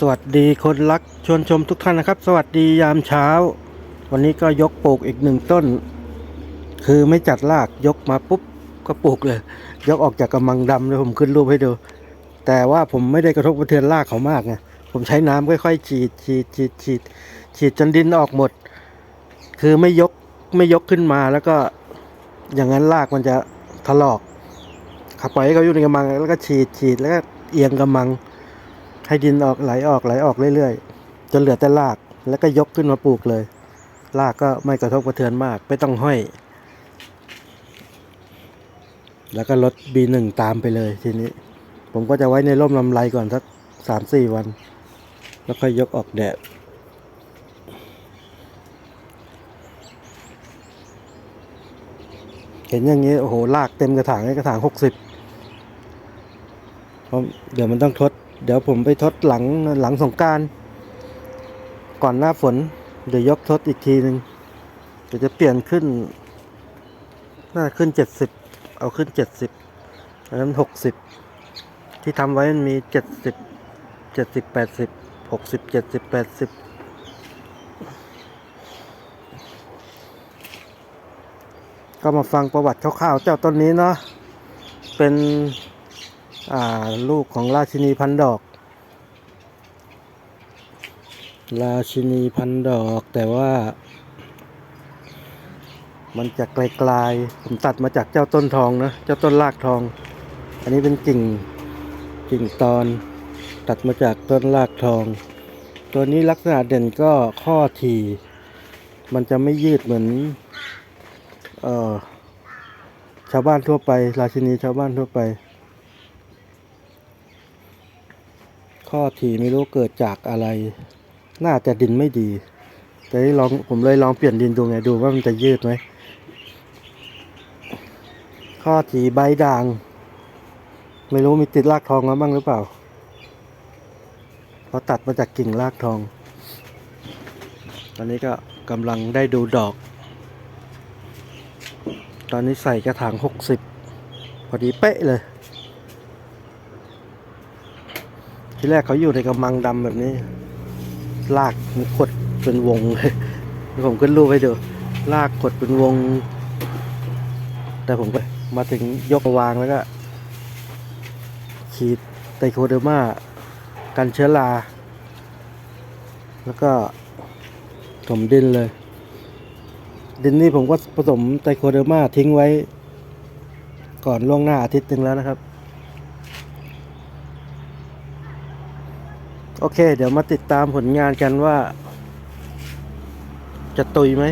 สวัสดีคนรักชวนชมทุกท่านนะครับ สวัสดียามเช้า วันนี้ก็ยกปลูกอีกหนึ่งต้น คือไม่จัดรากยกมาปุ๊บก็ปลูกเลย ยกออกจากกำมังดำเลยผมขึ้นรูปให้ดู แต่ว่าผมไม่ได้กระทบกระเทือนรากเขามากไงผมใช้น้ำค่อยๆฉีดฉีดฉีดฉีดฉีดจนดินออกหมด คือไม่ยกไม่ยกขึ้นมาแล้วก็อย่างนั้นรากมันจะถลอกขับปล่อยให้เขาอยู่ในกำมังแล้วก็ฉีดฉีดแล้วก็เอียงกำมัง ให้ดินออกไหลออกไหลออกเรื่อยๆจนเหลือแต่รากแล้วก็ยกขึ้นมาปลูกเลยรากก็ไม่กระทบกระเทือนมาก ไม่ต้องห้อย แล้วก็ลด B1 ตามไปเลยทีนี้ ผมก็จะไว้ในร่มลำไรก่อนสักสามสี่วัน แล้วค่อยยกออกแดดเห็นอย่างนี้โอ้โหลากเต็มกระถางกระถางหกสิบเพราะเดี๋ยวมันต้องทด เดี๋ยวผมไปทดหลังหลังสงการ ก่อนหน้าฝน เดี๋ยวยกทดอีกทีหนึ่งเดี๋ยวจะเปลี่ยนขึ้น น่าขึ้นเจ็ดสิบเอาขึ้นเจ็ดสิบอันนั้นหกสิบที่ทำไว้มันมีเจ็ดสิบเจ็ดสิบแปดสิบหกสิบเจ็ดสิบแปดสิบก็มาฟังประวัติคร่าวๆเจ้าต้นนี้เนาะเป็น ลูกของราชินีพันดอก ราชินีพันดอกแต่ว่า มันจะไกลๆผมตัดมาจากเจ้าต้นทองนะเจ้าต้นรากทอง อันนี้เป็นกิ่งกิ่งตอนตัดมาจากต้นรากทอง ตัวนี้ลักษณะเด่นก็ข้อถีมันจะไม่ยืดเหมือน เออชาวบ้านทั่วไป ราชินีชาวบ้านทั่วไป ข้อถี่ไม่รู้เกิดจากอะไร น่าจะดินไม่ดี แต่ลองผมเลยลองเปลี่ยนดินดูไงดูว่ามันจะยืดไหม ข้อถี่ใบด่าง ไม่รู้มีติดรากทองมาบ้างหรือเปล่าเพราะตัดมาจากกิ่งรากทอง ตอนนี้ก็กำลังได้ดูดอก ตอนนี้ใส่กระถางหกสิบพอดีเป๊ะเลย ที่แรกเขาอยู่ในกระมังดำแบบนี้ ลากมันขดเป็นวงเลยผมขึ้นรูปให้ดู ลากขดเป็นวง แต่ผมก็มาถึงยกวางแล้วก็ฉีดไตโคเดอร์มากันเชื้อราแล้วก็ถมดินเลย ดินนี่ผมก็ผสมไตโคเดอร์มาทิ้งไว้ ก่อนล่วงหน้าอาทิตย์หนึ่งแล้วนะครับ โอเค เดี๋ยวมาติดตามผลงานกันว่า จะตุยไหม